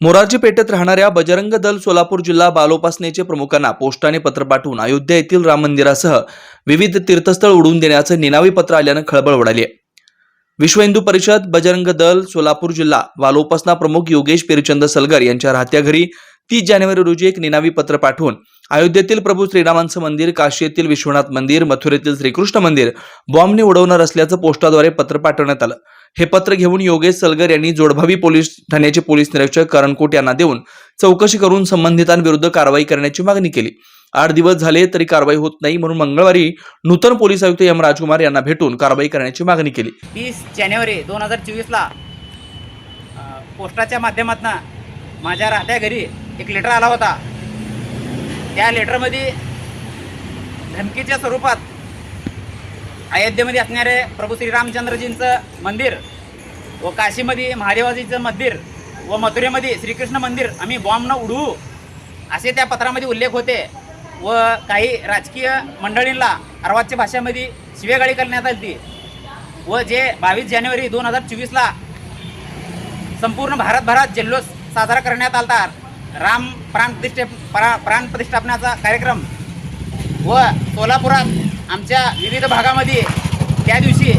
मोरारजी पेठेत राहणाऱ्या बजरंग दल सोलापूर जिल्हा बालोपासनेचे प्रमुखांना पोस्टाने पत्र पाठवून अयोध्या येथील राम मंदिरासह विविध तीर्थस्थळ उडवून देण्याचं निनावी पत्र आल्यानं खळबळ उडाली आहे. विश्व हिंदू परिषद बजरंग दल सोलापूर जिल्हा बालोपासना प्रमुख योगेश पेरचंद सलगर यांच्या राहत्या घरी तीस जानेवारी रोजी एक निनावी पत्र पाठवून अयोध्येतील प्रभू श्रीरामांचं मंदिर काशी येथील विश्वनाथ मंदिर मथुरेतील श्रीकृष्ण मंदिर बॉम्बने उडवणार असल्याचं पोस्टाद्वारे पत्र पाठवण्यात आलं. हे पत्र घेऊन योगेश सलगर यांनी जोडभावी पोलीस ठाण्याचे पोलीस निरीक्षक करणकोट यांना देऊन चौकशी करून संबंधितांविरुद्ध कारवाई करण्याची मागणी केली. आठ दिवस झाले तरी कारवाई होत नाही म्हणून मंगळवारी नूतन पोलीस आयुक्त एम राजकुमार यांना भेटून कारवाई करण्याची मागणी केली. तीस जानेवारी दोन हजार चोवीसला पोस्टाच्या माध्यमातून माझ्या राहत्या घरी एक लेटर आला होता. त्या लेटरमध्ये धमकीच्या स्वरूपात अयोध्येमध्ये असणारे प्रभू श्रीरामचंद्रजींचं मंदिर व काशीमध्ये महादेवाजीचं मंदिर व मथुरेमध्ये श्रीकृष्ण मंदिर आम्ही बॉम्बनं उडवू असे त्या पत्रामध्ये उल्लेख होते. व काही राजकीय मंडळींना अर्वाच्य भाषेमध्ये शिवेगाळी करण्यात आली. व जे बावीस जानेवारी दोन हजार चोवीसला संपूर्ण भारतभरात जल्लोष साजरा करण्यात आला राम प्राण प्रतिष्ठे प्रा प्राण प्रतिष्ठापनाचा कार्यक्रम व सोलापुरात आमच्या विविध भागामध्ये त्या दिवशी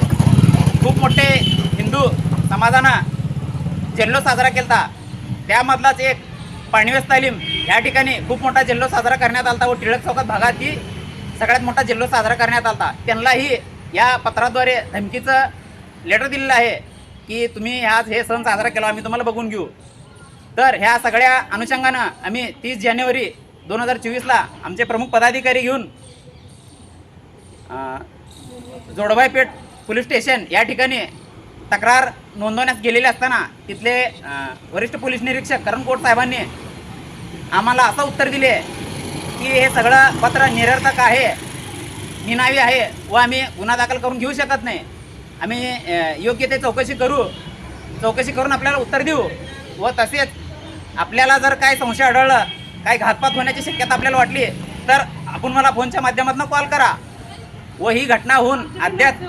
खूप मोठे हिंदू समाजानं जल्लोष साजरा केला होता त्यामधलाच एक पाणीवेस तालीम या ठिकाणी खूप मोठा जल्लोष साजरा करण्यात आलता व टिळक चौकात भागात ही सगळ्यात मोठा जल्लोष साजरा करण्यात आलता. त्यांनाही या पत्राद्वारे धमकीचं लेटर दिलेलं आहे की तुम्ही आज हे सण साजरा केला आम्ही तुम्हाला बघून घेऊ. तर ह्या सगळ्या अनुषंगानं आम्ही तीस जानेवारी दोन हजार चोवीसला आमचे प्रमुख पदाधिकारी घेऊन अं, जोडबाई पेठ पोलीस स्टेशन या ठिकाणी तक्रार नोंदवण्यास गेलेले असताना तिथले वरिष्ठ पोलीस निरीक्षक करणकोट साहेबांनी आम्हाला असं उत्तर दिले की हे सगळं पत्र निरर्थक आहे निनावी आहे व आम्ही गुन्हा दाखल करून घेऊ शकत नाही. आम्ही योग्य ते चौकशी करू चौकशी करून आपल्याला उत्तर देऊ व तसेच आपल्याला जर काय संशय आढळलं काही घातपात होण्याची शक्यता आपल्याला वाटली तर आपण मला फोनच्या माध्यमातून कॉल करा. व ही घटना होऊन अद्याप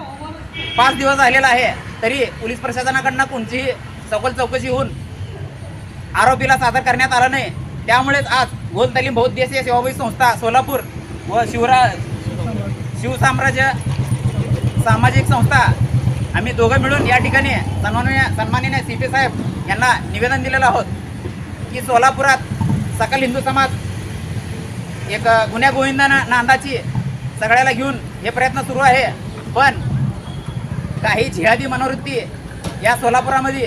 पाच दिवस झालेला आहे तरी पोलीस प्रशासनाकडनं कोणतीही सखोल चौकशी होऊन आरोपीला सादर करण्यात आला नाही. त्यामुळेच आज गोल तालीम बहुद्देशीय सेवाभावी संस्था सोलापूर व शिवरा शिवसाम्राज्य सामाजिक संस्था आम्ही दोघं मिळून या ठिकाणी सन्माननीय सन्माननीय सी पी साहेब यांना निवेदन दिलेलं आहोत की सोलापुरात सकल हिंदू समाज एक गुन्ह्या गोविंदाना नांदाची सगळ्याला घेऊन हे प्रयत्न सुरू आहे. पण काही जिहादी मनोवृत्ती या सोलापुरामध्ये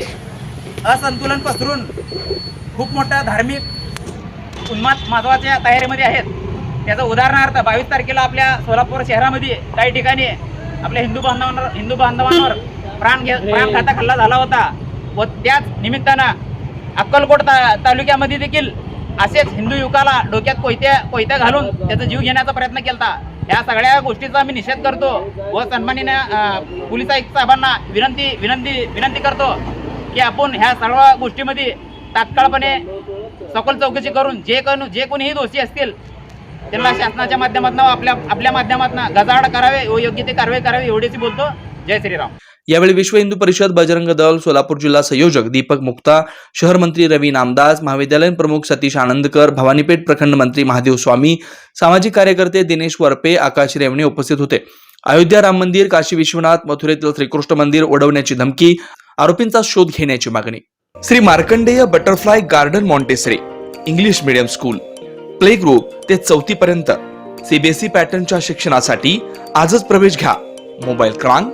असंतुलन पसरून खूप मोठं धार्मिक उन्माद माधवाच्या तयारीमध्ये आहेत. त्याचं उदाहरणार्थ बावीस तारखेला आपल्या सोलापूर शहरामध्ये काही ठिकाणी आपल्या हिंदू बांधवांवर हिंदू बांधवांवर प्राण घे प्राणघातक हल्ला झाला होता. व त्याच निमित्तानं अक्कलकोट ता तालुक्यामध्ये देखील असेच हिंदू युवकाला डोक्यात कोयत्या कोयत्या घालून त्याचा जीव घेण्याचा प्रयत्न केला ह्या सगळ्या गोष्टीचा मी निषेध करतो व सन्मानीय पोलीस आयुक्त साहेबांना विनंती विनंती विनंती करतो की आपण ह्या सर्व गोष्टीमध्ये तात्काळपणे सखोल चौकशी करून जे कोण जे कोणीही दोषी असतील त्यांना शासनाच्या माध्यमातून आपल्या आपल्या माध्यमातून गजाआड करावे व योग्य ते कारवाई करावी एवढीच बोलतो. जय श्रीराम. यावेळी विश्व हिंदू परिषद बजरंग दल सोलापूर जिल्हा संयोजक दीपक मुक्ता शहर मंत्री रवी नामदास महाविद्यालयीन प्रमुख सतीश आनंदकर भवानीपेठ प्रखंड मंत्री महादेव स्वामी सामाजिक कार्यकर्ते दिनेश वरपे आकाश रेवणे उपस्थित होते. अयोध्या राम मंदिर काशी विश्वनाथ मथुरेतील श्रीकृष्ण मंदिर उडवण्याची धमकी आरोपींचा शोध घेण्याची मागणी. Shri Markandeya butterfly garden Montessori English medium school. Play group ते चौथी पर्यंत सीबीएसई पॅटर्नच्या शिक्षणासाठी आजच प्रवेश घ्या. मोबाईल क्रमांक